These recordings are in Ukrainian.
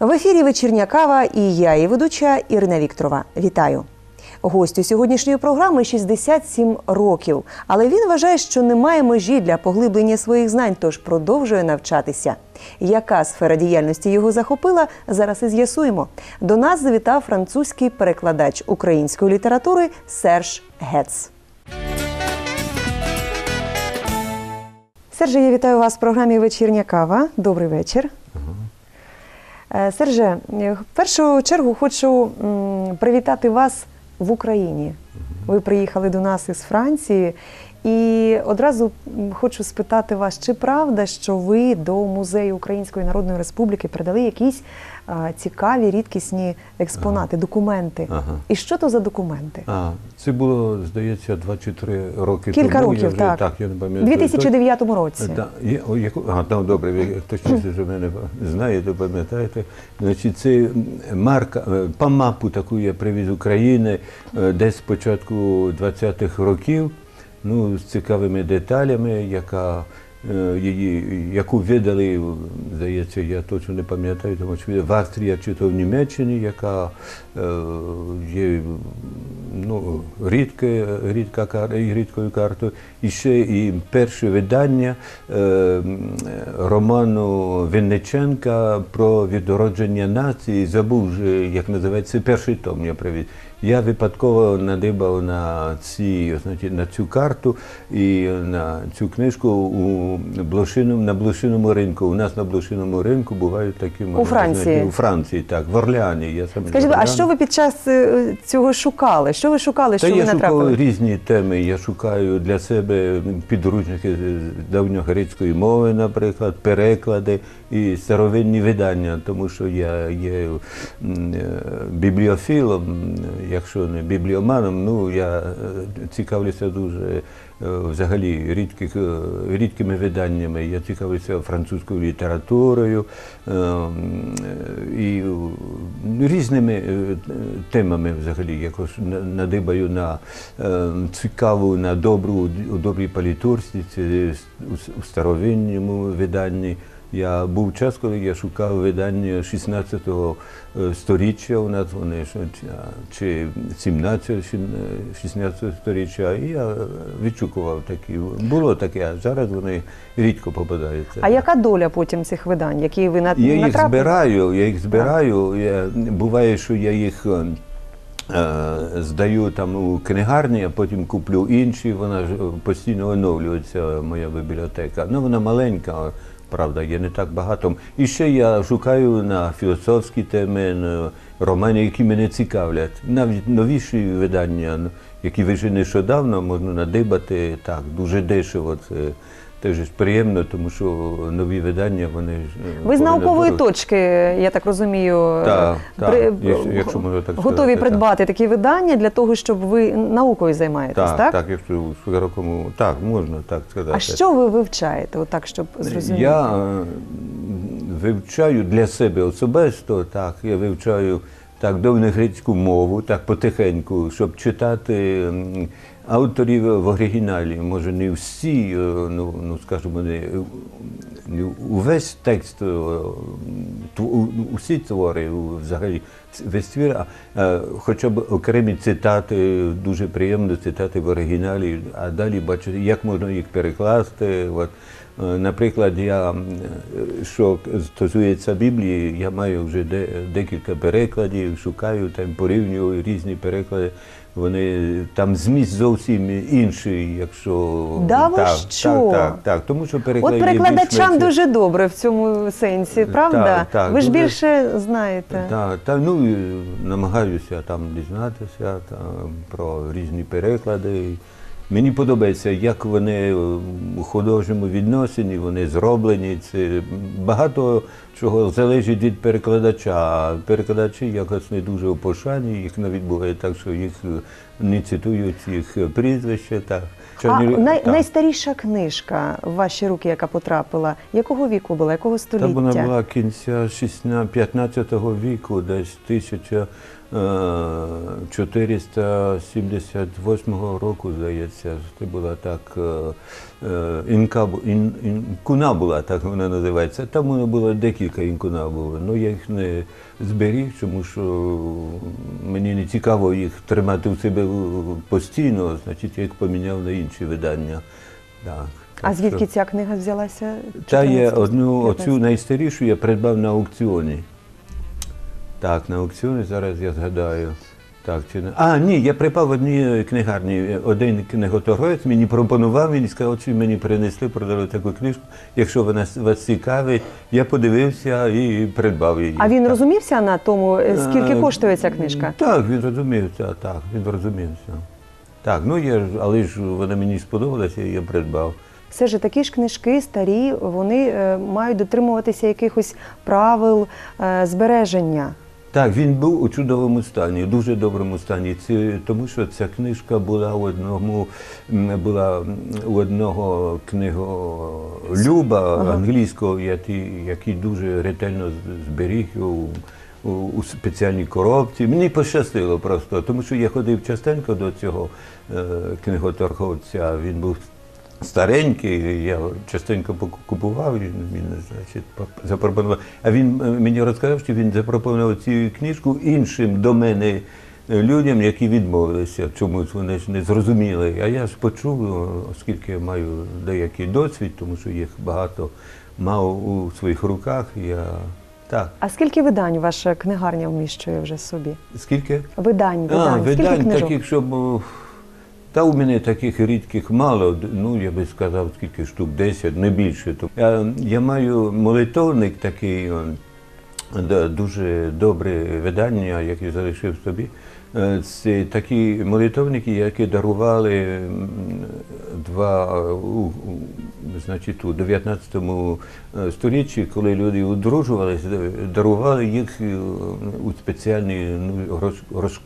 В ефірі вечірня кава і я, і ведуча Ірина Вікторова. Вітаю. Гостю сьогоднішньої програми 67 років, але він вважає, що немає межі для поглиблення своїх знань, тож продовжує навчатися. Яка сфера діяльності його захопила, зараз і з'ясуємо. До нас завітав французький перекладач української літератури Серж Гец. Серже, я вітаю вас в програмі Вечірня кава. Добрий вечір. Е, Серже, е, в першу чергу хочу привітати вас в Україні. Ви приїхали до нас із Франції, і одразу хочу спитати вас, чи правда, що ви до музею Української Народної Республіки передали якісь а, цікаві, рідкісні експонати, документи? Ага. І що то за документи? А, це було, здається, 24 роки Кілька тому. років, я вже, так. так. я не У пам'ятаю. 2009 році. О, яку, а, так, добре, ви точніше за мене знаєте, пам'ятаєте. Значить, це марка, е, памапу таку я привіз України е, десь з початку 20-х років, ну, з цікавими деталями, яка е, її, яку видали, здається, я точно не пам'ятаю, тому що в Австрії чи то в Німеччині, яка е, є ну, рідке, рідка, кар- рідкою картою. І ще і перше видання е, роману Винниченка про відродження нації. Забув як називається, перший том я привіз. Я випадково надибав на, ці, на цю карту і на цю книжку у блошиному, на блошиному ринку. У нас на блошиному ринку бувають такі можна Франції? У Франції, так, в Орлеані. Я сам Скажіть, а що ви під час е, цього шукали? Що ви шукали? Та що ви я натрапили? шукаю різні теми. Я шукаю для себе підручники давньогрецької мови, наприклад, переклади і старовинні видання, тому що я є е, бібліофілом, якщо не бібліоманом, ну я е, цікавлюся дуже е, взагалі рідких, рідкими виданнями. Я цікавлюся французькою літературою і е, різними темами взагалі. Якось на- надибаю на цікаву, на добру, у добрій палітурці, у старовинному виданні. Я був час, коли я шукав видання 16-го е, сторіччя у нас вони чи- чи 17 16 сторіччя, і я відшукував такі. Було таке, а зараз вони рідко попадаються. А яка доля потім цих видань, які ви на Я їх натрапили? збираю, я їх збираю. Я, буває, що я їх е, е, здаю там у книгарні, а потім куплю інші. Вона ж е, постійно оновлюється, моя бібліотека. Ну, вона маленька, правда, є не так багато. І ще я шукаю на філософські теми, на романи, які мене цікавлять. Навіть новіші видання, які вийшли нещодавно, можна надибати так, дуже дешево. Це теж приємно, тому що нові видання вони ж, е, Ви з наукової бути- точки, я так розумію, Так, е, так, якщо- якщо можна так готові сказати, придбати такі видання для того, щоб ви наукою займаєтесь, Так, так? так, якщо широкому, так, можна так сказати. А що ви вивчаєте, отак, щоб зрозуміти? Я е, вивчаю для себе особисто, так, я вивчаю так давньогрецьку мову, так потихеньку, щоб читати авторів в оригіналі. Може, не всі, е, ну, ну скажімо, не, не увесь текст, е, усі твори взагалі, весь твір, а е, хоча б окремі цитати, дуже приємно цитати в оригіналі, а далі бачити, як можна їх перекласти. От. Наприклад, я, що стосується Біблії, я маю вже де, декілька перекладів, шукаю там, порівнюю різні переклади. Вони там зміст зовсім інший, якщо Да так, що? так, так, так. Тому що переклад От перекладачам дуже добре в цьому сенсі, правда? Так, так, ви ж дуже. більше знаєте. Так, та, ну намагаюся там дізнатися там, про різні переклади. Мені подобається, як вони у художньому відносині, вони зроблені. Це багато чого залежить від перекладача. А перекладачі якось не дуже опошані, їх навіть буває так, що їх не цитують їх прізвища. Так. А най, так. найстаріша книжка в ваші руки, яка потрапила, якого віку була, якого Та століття? вона була кінця 16 15 віку, десь е, 478 року, здається, це була так. е, е, Інкабу, ін, інкуна була, так вона називається. Там воно було декілька інкуна було. Ну я їх не зберіг, тому що мені не цікаво їх тримати в себе постійно, значить я їх поміняв на інші видання. Так. А звідки що- ця книга взялася? та є одну оцю найстарішу я придбав на аукціоні. Так, на аукціоні зараз я згадаю. Так, чи не. А, ні, я припав в одній книгарні. Один книготорговець мені пропонував, він сказав, що мені принесли, продали таку книжку. Якщо вона вас цікавить, я подивився і придбав її. А він Так. розумівся на тому, е, скільки Е, коштує ця книжка? Так, він розумівся, так, він розумівся. Так, ну я ж, але ж вона мені сподобалася, і я придбав. Все ж такі ж книжки старі, вони е, мають дотримуватися якихось правил е, збереження. Так, він був у чудовому стані, дуже доброму стані. Це, тому що ця книжка була у одному була у одного книголюба англійського, який, який дуже ретельно зберіг у, у, у спеціальній коробці. Мені пощастило просто, тому що я ходив частенько до цього е, книготорговця. Він був старенький, я частенько купував, і він значить, запропонував. А він е, мені розказав, що він запропонував цю книжку іншим до мене е, людям, які відмовилися. Чомусь вони ж не зрозуміли. А я ж почув, оскільки я маю деякий досвід, тому що їх багато мав у своїх руках. Я так. А скільки видань ваша книгарня вміщує вже собі? Скільки? Видань, видань. А, скільки видань книжок? таких, щоб. Та у мене таких рідких мало, ну я би сказав, скільки штук, 10, не більше. Я, я маю молитовник такий, дуже добре видання, яке залишив собі. Е, Це такі молитовники, які дарували два у, значить, у 19 е, сторіччі, коли люди одружувалися, дарували їх е, у спеціальній ну, роз, роз,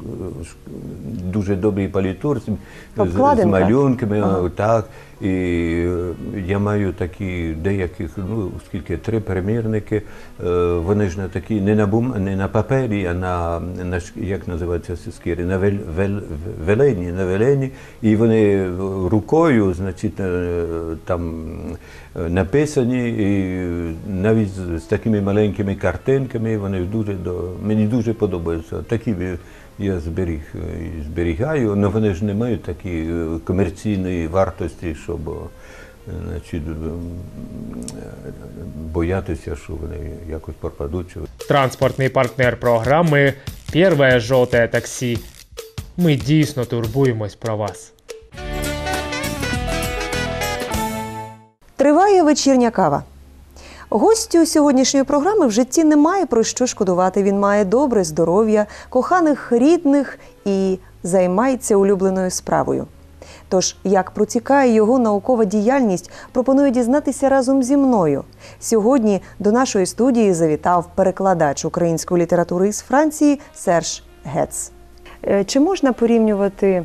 дуже добрій палітурці з, з малюнками. Ага. Так, і е, я маю такі деяких, ну скільки три примірники. Е, Вони ж на такі не на бум, не на папері, а на, на як називається скіри, на вел, вел, велені, на велені. І вони рукою, значить, е, там е, написані, і навіть з, такими маленькими картинками. Вони дуже до мені дуже подобаються. Такі я зберіг е, і зберігаю, але вони ж не мають такої е, комерційної вартості, щоб е, е, боятися, що вони якось пропадуть. Транспортний партнер програми Первое жовте таксі. Ми дійсно турбуємось про вас. Триває вечірня кава. Гостю сьогоднішньої програми в житті немає про що шкодувати. Він має добре здоров'я, коханих рідних і займається улюбленою справою. Тож, як протікає його наукова діяльність, пропоную дізнатися разом зі мною. Сьогодні до нашої студії завітав перекладач української літератури із Франції Серж Гец. Е, Чи можна порівнювати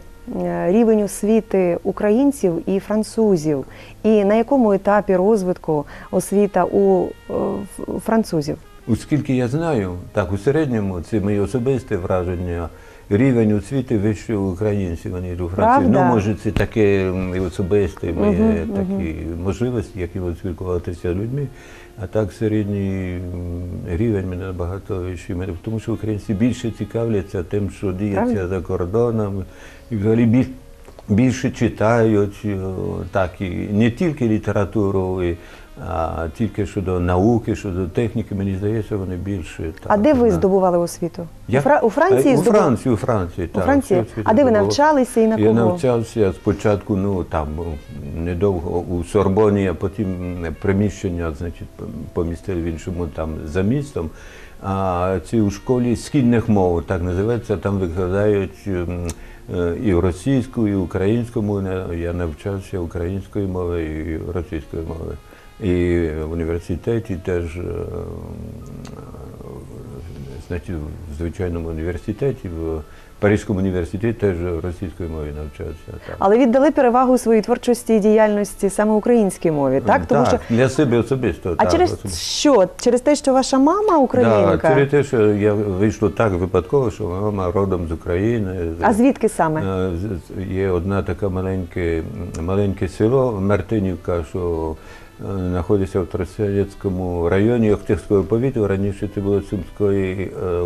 рівень освіти українців і французів? І на якому етапі розвитку освіта у е, французів? Оскільки я знаю, так у середньому це моє особисте враження. Рівень освіти вищий у українців, аніж у Франції. Ну, може, це таке особисте моє Мгм, такі можливості, які от спілкуватися з людьми. А так середній рівень мене набагато вищий. Тому що українці більше цікавляться тим, що діється Правда? за кордоном, і взагалі біль- більше читають, так і не тільки літературу, і, а тільки щодо науки, щодо техніки, мені здається, вони більше. так. А де ви на- здобували освіту? Я? У, Фра... у Франції Е, У Франції, у Франції, так. Франції? всю освіту А де ви навчалися і на Я навчався спочатку, ну там ну, недовго у Сорбоні, а потім приміщення, значить, помістили в іншому там за містом. А ці у школі східних мов, так називається, там викладають і російську, і українською мову. Я навчався української мови і російської мови. І в університеті теж е, значить, в звичайному університеті, Паризькому університеті теж російською мовою навчався. Так. Але віддали перевагу своїй творчості і діяльності саме українській мові, так? Тому що для себе особисто. а так, через особисто. що? Через те, що ваша мама українка? Да, через те, що я вийшло так випадково, що мама родом з України. А звідки саме? Е, Є одна така маленьке, маленьке село Мартинівка, що е, знаходиться в Тростянецькому районі Охтирського повіту. Раніше це було Сумської е,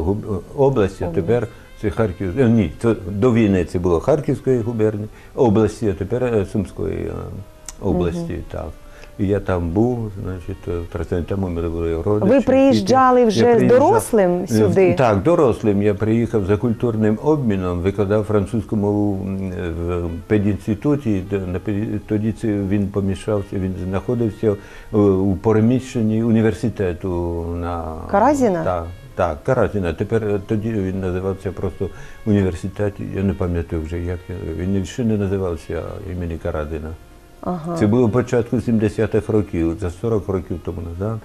області, тепер це Харків. е, Ні, це до війни це було Харківської губернії області, а тепер е, Сумської е, області. Так. І я там був, значить, мене були родичі. Ви приїжджали вже з дорослим сюди? Так, дорослим. Я приїхав за культурним обміном, викладав французьку мову в педінституті. Тоді це він помішався, він знаходився у переміщенні університету на Каразіна? Так, так, Каразіна. Тепер е, тоді він називався просто університет. Я не пам'ятаю вже, як він. ще не називався імені Каразіна. Ага. Це було початку 70-х років, за 40 років тому назад.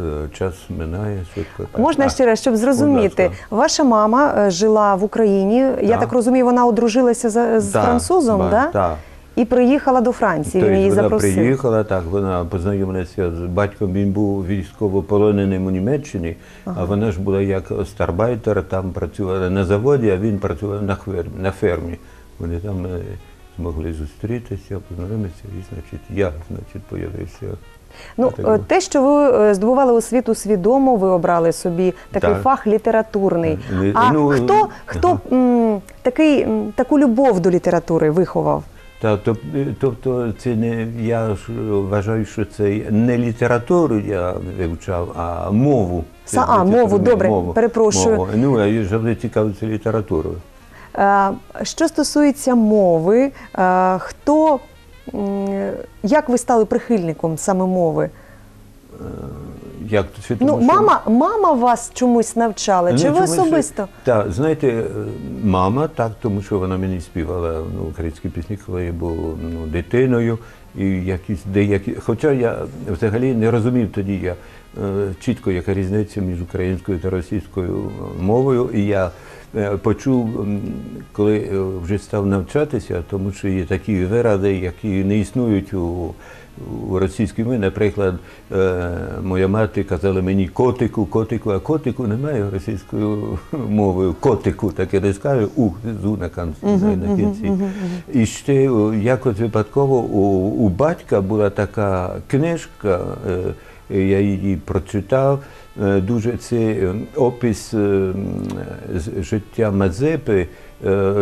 Е, час минає швидко. Так. Можна ще раз, щоб зрозуміти, ваша мама е, жила в Україні. Я Так. так розумію, вона одружилася з Так, французом, да? Так. І приїхала до Франції. Тобто він її вона запросив. приїхала, так, вона познайомилася з батьком, він був військовополоненим у Німеччині, а вона ж була як старбайтер, там працювала на заводі, а він працював на фермі. На фермі. Вони там е, змогли зустрітися, познайомитися, і, значить, я, значить, появився. Ну, е, те, що ви е, здобували освіту свідомо, ви обрали собі такий Так. фах літературний. А ну, хто, хто м, такий, таку любов до літератури виховав? Та, тобто це не я вважаю, що це не літературу я вивчав, а мову. Са- а, мову, добре, перепрошую. Мову. Ну, я завжди цікавився літературою. Е, Що стосується мови, е, хто, як ви стали прихильником саме мови? Як то це Ну, що- мама, мама вас чомусь навчала, Ну, чи ви особисто? Так, знаєте, е, мама, так, тому що вона мені співала ну, українські пісні, коли я був ну, дитиною. І якісь деякі. Хоча я взагалі не розумів тоді я е, чітко, яка різниця між українською та російською мовою. І я е, почув, коли е, вже став навчатися, тому що є такі вирази, які не існують у, у російській мові. Наприклад, е, моя мати казала мені котику, котику, а котику немає російською мовою. Котику, таке не скаже, у зу на кінці. на кінці. І ще якось випадково у, у батька була така книжка, е, я її прочитав. Е, Дуже це опис життя Мазепи,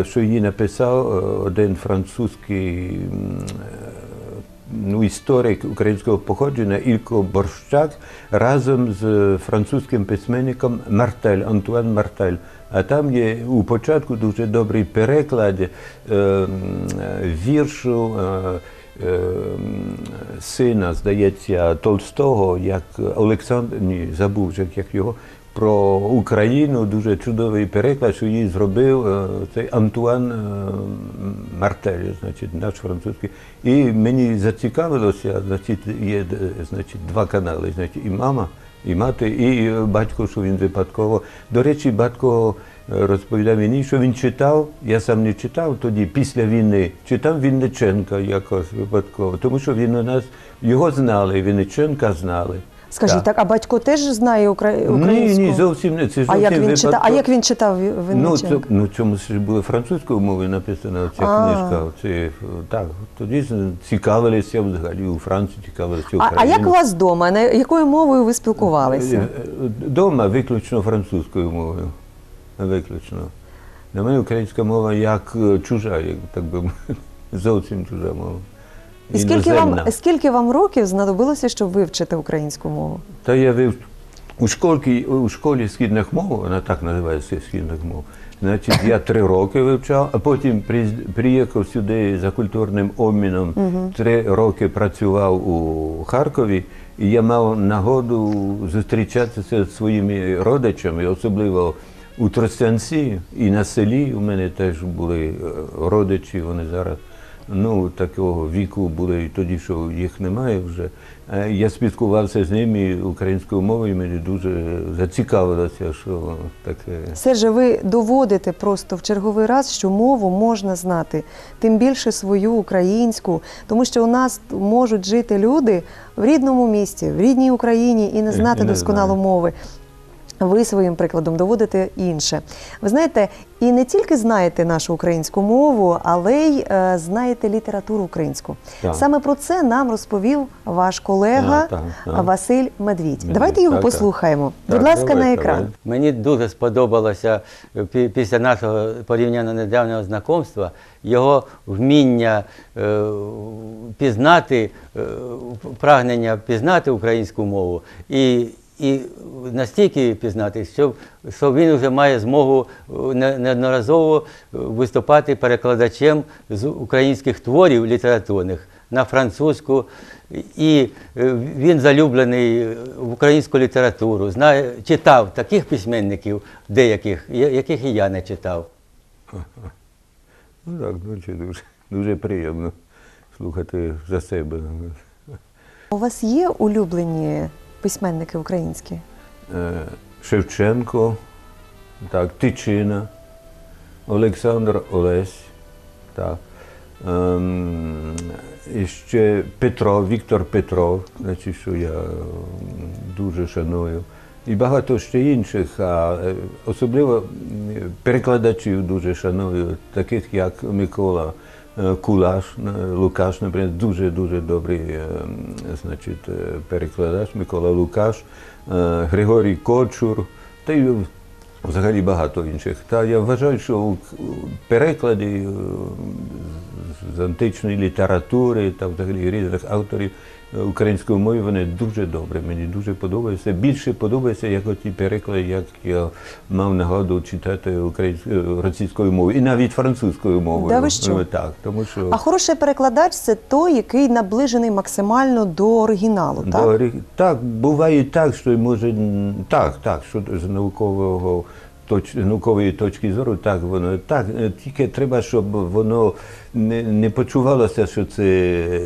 що її написав один французький ну, історик українського походження Ілько Борщак разом з французьким письменником Мартель, Антуан Мартель. А там є у початку дуже добрий переклад е, віршу. Е, е, сина, здається, Толстого, як Олександр, ні, забув як його, про Україну, дуже чудовий переклад, що її зробив е, цей Антуан е, Мартель, значить, наш французький. І мені зацікавилося, значить, є е, значить, два канали, значить, і мама, і мати, і батько, що він випадково. До речі, батько розповідав мені, що він читав, я сам не читав тоді, після війни, читав Вінниченка якось випадково, тому що він у нас, його знали, Вінниченка знали. Скажіть, так, а батько теж знає укра... Ні, українську? ні, зовсім не. Це а зовсім як він читав? А як він читав Ну, це, ну, цьому ж було французькою мовою написана ця А. книжка. Це, так, тоді цікавилися взагалі у Франції, цікавилися А, Україною. а як у вас вдома? На якою мовою ви спілкувалися? Дома виключно французькою мовою. Виключно. Для мене українська мова як е, чужа, як так би зовсім чужа мова. І скільки вам, Іноземна. скільки вам років знадобилося, щоб вивчити українську мову? Та я вив у школі, у школі східних мов, вона так називається східних мов. Значить, я три роки вивчав, а потім приїхав сюди за культурним обміном. Три роки працював у Харкові, і я мав нагоду зустрічатися зі своїми родичами, особливо у Тростянці і на селі. У мене теж були е, родичі, вони зараз ну, такого віку були і тоді, що їх немає вже. Е, Я спілкувався з ними українською мовою, мені дуже зацікавилося, що таке. Серже, ви доводите просто в черговий раз, що мову можна знати, тим більше свою українську, тому що у нас можуть жити люди в рідному місті, в рідній Україні і не знати І не досконало знають. мови. Ви своїм прикладом доводите інше. Ви знаєте, і не тільки знаєте нашу українську мову, але й е, знаєте літературу українську. Так. Саме про це нам розповів ваш колега так, так. Василь Медвідь. Медвідь, Давайте його так, так. послухаємо. Будь Так, ласка, на екран. давайте. Мені дуже сподобалося е, після нашого порівняно недавнього знайомства його вміння е, пізнати, е, прагнення пізнати українську мову і, і настільки пізнати, що, що він вже має змогу е, неодноразово е, виступати перекладачем з українських творів літературних на французьку. І е, він залюблений в українську літературу, знає, читав таких письменників, деяких, яких і я не читав. Ну так, дуже, дуже, дуже приємно слухати за себе. У вас є улюблені письменники українські? Е, Шевченко, так, Тичина, Олександр Олесь, так. Ем, і ще Петро, Віктор Петров, значить, що я дуже шаную. І багато ще інших, а е, особливо перекладачів дуже шаную, таких як Микола Кулаш, е, Лукаш, наприклад, дуже-дуже добрий е, значить, е, перекладач Микола Лукаш, е, Григорій Кочур, та й взагалі багато інших. Та я вважаю, що переклади е, з античної літератури та взагалі різних авторів е, української мови вони дуже добре. Мені дуже подобається. Більше подобається, як оті переклади, як я мав нагоду читати українською російською мовою і навіть французькою мовою. Да ви що? Ну, Так, тому що А хороший перекладач це той, який наближений максимально до оригіналу. Так? До так, буває так, що може так, так, що з наукового точ, наукової точки зору, так воно так. е, Тільки треба, щоб воно не, не почувалося, що це е,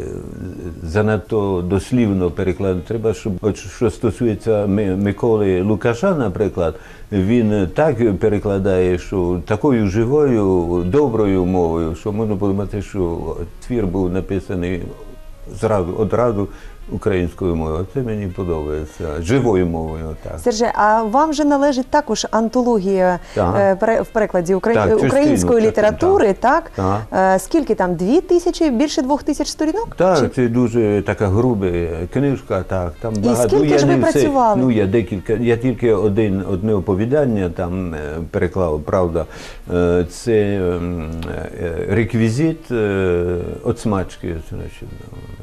занадто дослівно перекладено. Треба, щоб що стосується Миколи Лукаша, наприклад, він так перекладає, що такою живою, доброю мовою, що можна подумати, що твір був написаний зразу одразу українською мовою. Це мені подобається. Живою мовою, так. Серже, а вам же належить також антологія Так. е, в перекладі укра- Так, частину, української частину, літератури, так? Так. Е, Скільки там? Дві тисячі, більше двох тисяч сторінок? Так, Чи- це дуже така груба книжка, так. Там І багато. скільки я ж ви не все- ну, я декілька, я тільки один, одне оповідання там е, переклав, правда. Е, Це е, реквізит е, оцмачки, значить,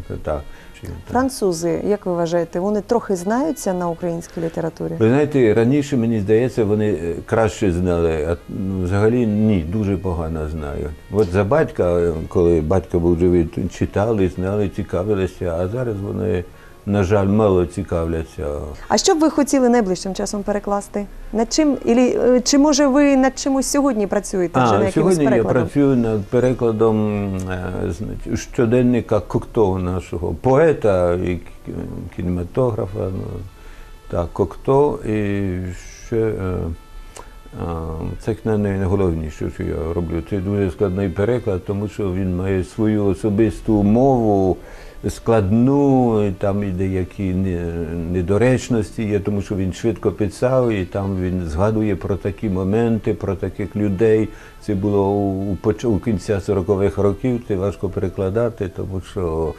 ну, так. Чи- так. Французи, як ви вважаєте, вони трохи знаються на українській літературі? Ви знаєте, раніше, мені здається, вони е, краще знали, а ну, взагалі ні, дуже погано знають. От за батька, е, коли батько був живий, читали, знали, цікавилися, а зараз вони, на жаль, мало цікавляться. А що б ви хотіли найближчим часом перекласти? Над чим? Ілі, е, чи може ви над чимось сьогодні працюєте на А, якимось сьогодні я працюю над перекладом е, значить, щоденника Кокто, нашого поета і кінематографа. Ну, так, Кокто і ще. е, Це не найголовніше, що я роблю. Це дуже складний переклад, тому що він має свою особисту мову, складну, там і деякі недоречності є, тому що він швидко писав, і там він згадує про такі моменти, про таких людей. Це було у, у кінця 40-х років, це важко перекладати, тому що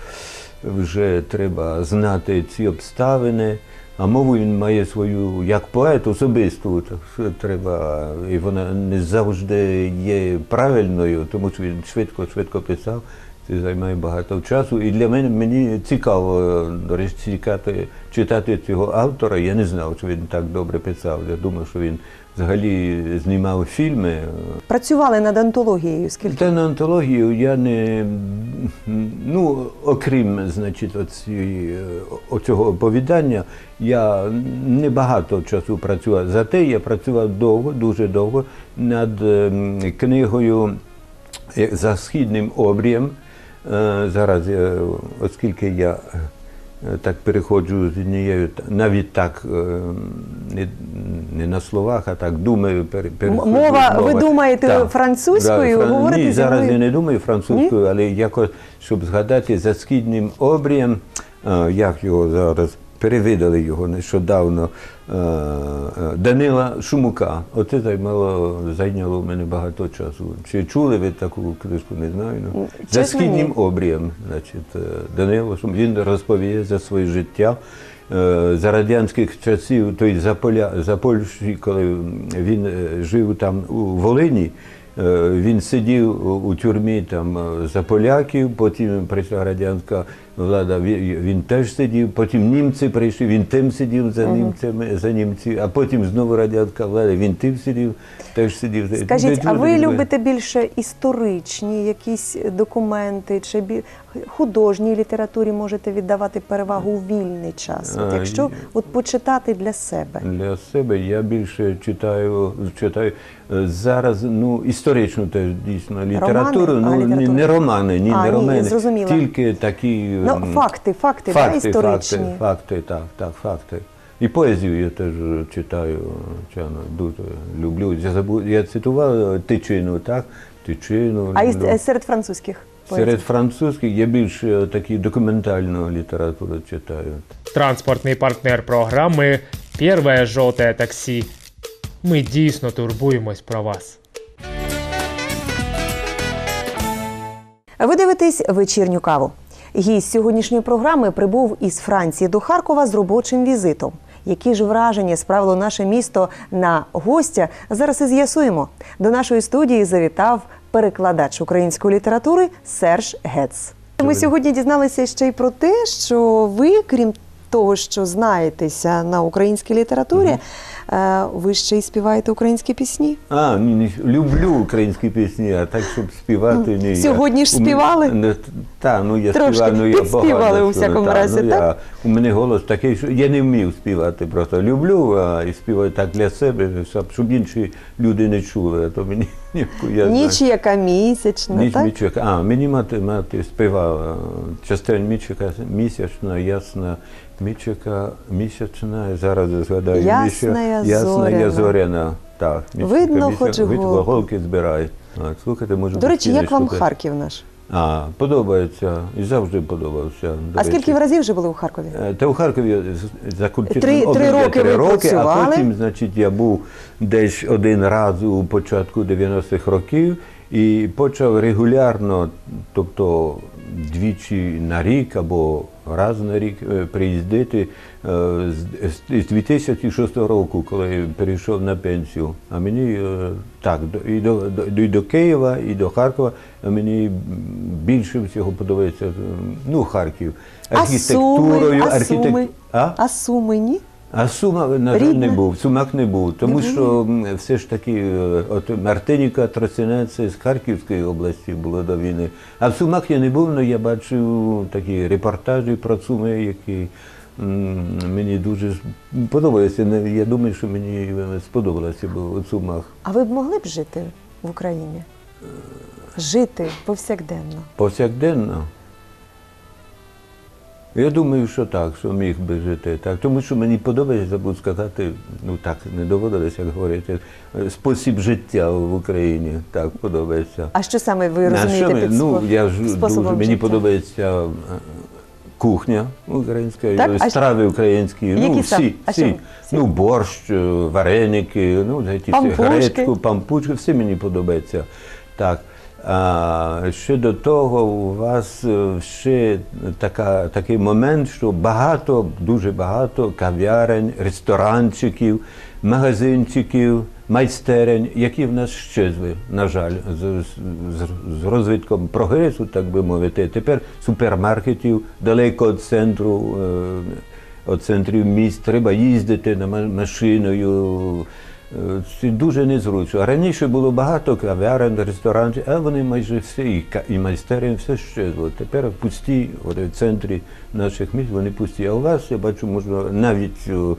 вже треба знати ці обставини. А мову він має свою як поет особисту, так що треба, і вона не завжди є правильною, тому що він швидко, швидко писав. Це займає багато часу. І для мене мені цікаво, до речі, читати, читати цього автора. Я не знав, що він так добре писав. Я думав, що він взагалі знімав фільми. Працювали над антологією скільки? Та на антологію я не ну, окрім значить, оці, оцього оповідання, я не багато часу працював. Зате я працював довго, дуже довго над ем, книгою е, за східним обрієм. Е, зараз, оскільки я е, так переходжу з однією, навіть так е, не, не на словах, а так думаю, переходжу мова- з ви думаєте Так. французькою, фран- говорите Ні, зараз мною? я не думаю французькою, але якось, щоб згадати за східним обрієм, е, як його зараз перевидали його нещодавно е, е, Данила Шумука. Оце займало, зайняло в мене багато часу. Чи чули ви таку книжку? Не знаю. Ну. За східним обрієм, значить, е, Данило Шумук, він розповіє за своє життя. За радянських часів, тобто за поля за Польщі, коли він жив там у Волині, він сидів у- тюрмі там за поляків, потім прийшла радянська влада, він, він теж сидів, потім німці прийшли, він тим сидів за німцями, за німців, а потім знову радянська влада, він тим сидів, теж сидів. Скажіть, а ви любите більше історичні якісь документи, чи бі... художній літературі можете віддавати перевагу у вільний час? От якщо от почитати для себе. Для себе я більше читаю, читаю е, зараз ну, історичну теж дійсно літературу. А, ну, ні- літературу. не романи, ні, А, не ні, романи. зрозуміла. Тільки такі Ну, факти, факти, да, факти, історичні. факти, факти, так, так, факти. І поезію я теж читаю, чано, дуже люблю. Я забув, я цитував Тичину, так? Тичину. А люблю. серед французьких поетів? Серед французьких я більше такі документальну літературу читаю. Транспортний партнер програми Первое жовте таксі. Ми дійсно турбуємось про вас. Ви дивитесь вечірню каву. Гість сьогоднішньої програми прибув із Франції до Харкова з робочим візитом. Які ж враження справило наше місто на гостя? Зараз і з'ясуємо. До нашої студії завітав перекладач української літератури Серж Гец. Ми сьогодні дізналися ще й про те, що ви, крім того, що знаєтеся на українській літературі, е, ви ще й співаєте українські пісні. А, ні, ні, люблю українські пісні, а так, щоб співати, ні. Сьогодні ж співали? Не, та, ну я Трошки співаю, ну я погано у всякому та, разі, ну, так? Я, у мене голос такий, що я не вмів співати, просто люблю, а і співаю так для себе, щоб інші люди не чули, а то мені знаю. Ніч яка місячна, Ніч так? мічика. А, мені мати, мати співала. Частень мічика місячна, ясна, мічика місячна, зараз згадаю. Ясна я ясна я зоряна. Так, Видно, місячна, хоч видно, голки збирай. Так, слухайте, може До речі, як вам. Харків наш? А, подобається. І завжди подобався. до А речі. скільки ви разів вже були у Харкові? Е, Та у Харкові з- за культурним Три- три роки три роки, а потім, значить, я був десь один раз у початку 90-х років і почав регулярно, тобто двічі на рік або раз на рік е, приїздити е, з, з- з 2006 року, коли я перейшов на пенсію. А мені е, так, і до, і до Києва, і до Харкова, а мені більше всього подобається ну, Харків. Архітектурою, А архітек- А? А Суми ні? А Сума, на жаль, Рідне? не був. Сумак не був. Тому що м, все ж таки е, от Мартиніка, Тростянець з Харківської області було до війни. А в Сумах я не був, але я бачив такі репортажі про Суми, які м, мені дуже с- подобалися. Не- Я думаю, що мені е, сподобалося бо у Сумах. А ви б могли б жити в Україні? Жити повсякденно. Повсякденно. Я думаю, що так, що міг би жити так. Тому що мені подобається, забув сказати, ну так, не доводилося як говорити, е, спосіб життя в Україні. Так, подобається. А що саме ви розумієте що ми- під ну, я ж дуже, мені життя? подобається е, кухня українська, Так? страви українські. Які ну, всі, а всі. Всі? Ну, борщ, е, вареники, ну, гречку, пампучки, все мені подобається. Так. А ще до того у вас е, ще така, такий момент, що багато, дуже багато кав'ярень, ресторанчиків, магазинчиків, майстерень, які в нас щезли, на жаль, з, з, з розвитком прогресу, так би мовити. Тепер супермаркетів далеко від центру. Е, від центрів міст треба їздити на ма- машиною. Це дуже незручно. Раніше було багато кав'ярень, ресторанів, а вони майже всі, і, і майстерень, все щезло. Тепер пусті, от в центрі наших міст вони пусті. А у вас, я бачу, можна навіть е,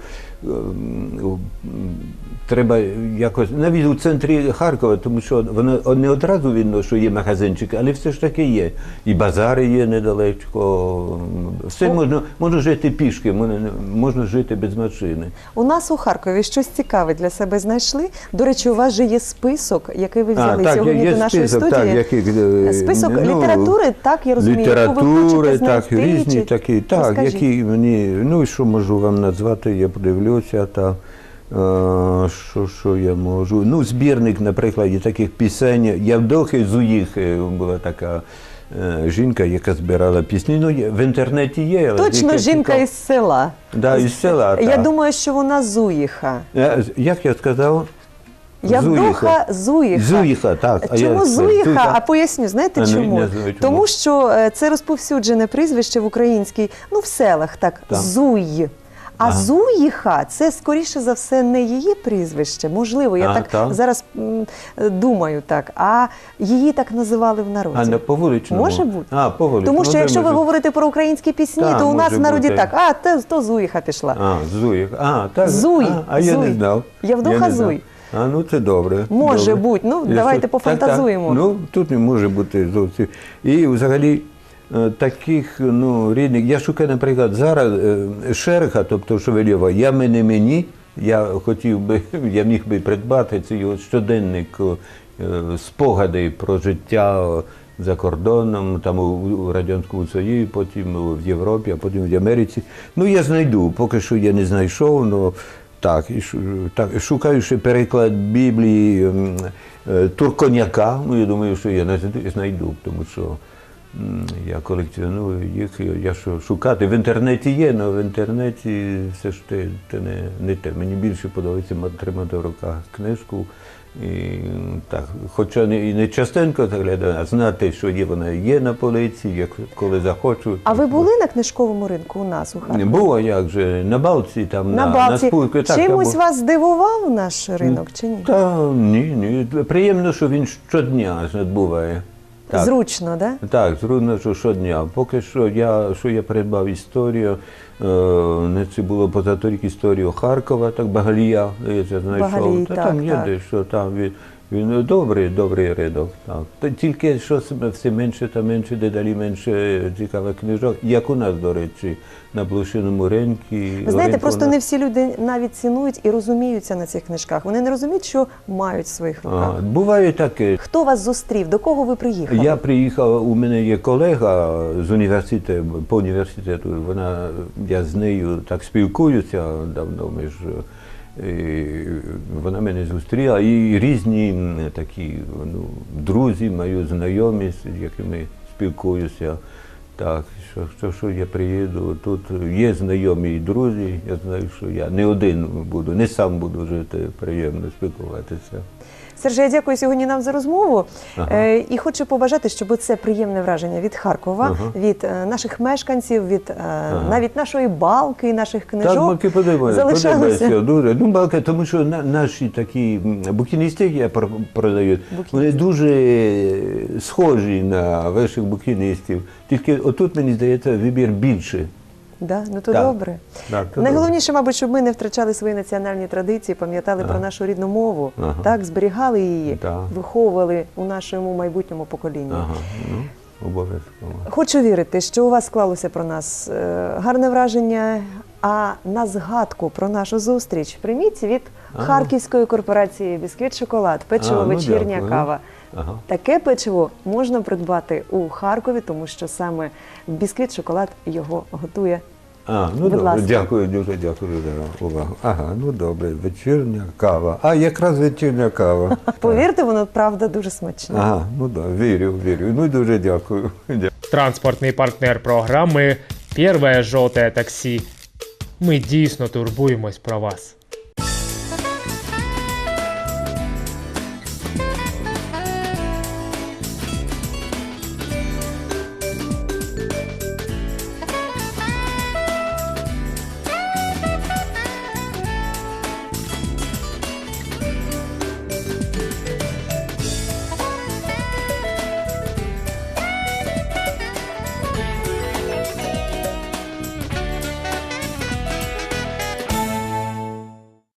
треба якось навіть у центрі Харкова, тому що воно не одразу видно, що є магазинчики, але все ж таки є. І базари є недалечко. Все можна, можна жити пішки, можна, можна жити без машини. У нас у Харкові щось цікаве для себе знайшли. До речі, у вас же є список, який ви взяли так, сьогодні є до нашої список, студії. Так, який, е, Список ну, літератури, так, я розумію, яку ви Літератури, так, знайти, різні чи- такі, так, Розкажіть. які мені, ну і що можу вам назвати, я подивлюся, та е, що, що я можу. Ну, збірник, наприклад, таких пісень. Явдохи Зуїхи була така е, жінка, яка збирала пісні. Ну, в інтернеті є. але Точно жінка цікаво. із села. Да, із села, Я так. думаю, що вона Зуїха. Е, Як я сказав? Явдоха Зуїха. Зуїха, так. а Чому сказав, Зуїха? Зуїха. А поясню, знаєте А, чому? не знаю чому. Тому що це розповсюджене прізвище в українській, ну в селах так, Так. Зуй. А Ага. Зуїха це скоріше за все не її прізвище. Можливо, я А, так, зараз м, думаю так. А її так називали в народі. А, на по вуличному? Може бути. А, по вуличному. Тому що Ну, якщо ви може- говорите про українські пісні, то у нас в народі бути. так, а те, то Зуїха пішла. А, Зуїх. А, так. Зуй, А, а я Зуй. не знав. Явдоха не. Зуй. А, ну це добре. Може добре. бути. Ну, Я давайте що- пофантазуємо. Так, так. Ну, тут не може бути зовсім. І взагалі таких ну, рідних. Я шукаю, наприклад, зараз е, Шерха, тобто Шевельова, я мене мені. Я хотів би, я міг би придбати цей щоденник е, спогади про життя за кордоном, там у, Радянському Союзі, потім в Європі, а потім в Америці. Ну, я знайду. Поки що я не знайшов, але так, шу- так, шукаю ще переклад Біблії е, Турконяка. Ну, я думаю, що я знайду- тому що я колекціоную їх. Я що шукати. В інтернеті є, але в інтернеті все ж те, те не, не те. Мені більше подобається тримати в руках книжку. І, так, хоча не, і не частенько заглядаю, а знати, що є, вона є на полиці, як коли захочу. А ви були на книжковому ринку у нас у Харкові? Було як же, на Балці, там На на, Балці. на. Так, Чимось був. вас здивував наш ринок чи ні? Та ні, ні. Приємно, що він щодня відбуває. Так. Зручно, да? Так, зручно, що щодня. Поки що я, що я придбав історію, е, не це було позаторік історію Харкова, так Багалія, я це знайшов. Багалій, Та так, там є так. дещо, там він, він добрий, добрий рядок. Так. Та тільки що все менше та менше, дедалі менше цікавих книжок, як у нас, до речі, на блошиному ринку. Ви знаєте, просто не всі люди навіть цінують і розуміються на цих книжках. Вони не розуміють, що мають в своїх руках. А, буває таке. Хто вас зустрів? До кого ви приїхали? Я приїхав, у мене є колега з університету, по університету. Вона, я з нею так спілкуюся давно. Ми ж, вона мене зустріла. І різні такі ну, друзі, мої знайомі, з якими спілкуюся. Так, що, що, що я приїду, тут є знайомі і друзі, я знаю, що я не один буду, не сам буду жити, приємно спілкуватися. Серже, я дякую сьогодні нам за розмову Ага. е, і хочу побажати, щоб це приємне враження від Харкова, Ага. від е, наших мешканців, від е, навіть нашої балки, наших книжок. Так, залишалося. Дуже. Ну, балки, тому що на, наші такі букіністи, які про- продають, вони дуже схожі на ваших букіністів. Тільки отут, мені здається, вибір більше. Да? Ну то Так. добре. Так, то Найголовніше, мабуть, щоб ми не втрачали свої національні традиції, пам'ятали про нашу рідну мову, Ага. так, зберігали її, Так. виховували у нашому майбутньому поколінні. Ага, ну, обов'язково. Хочу вірити, що у вас склалося про нас е, гарне враження. А на згадку про нашу зустріч прийміть від Харківської корпорації Бісквіт Шоколад, печиво А, ну, вечірня дякую. кава. Ага. Таке печиво можна придбати у Харкові, тому що саме бісквіт шоколад його готує. А, ну Будь добре, ласка. дякую, дуже дякую за увагу. Ага, ну добре, вечірня кава. А, якраз вечірня кава. Повірте, воно правда дуже смачне. Ага, ну так, да, вірю, вірю. Ну дуже дякую. Дякую. Транспортний партнер програми Перве жовте таксі. Ми дійсно турбуємось про вас.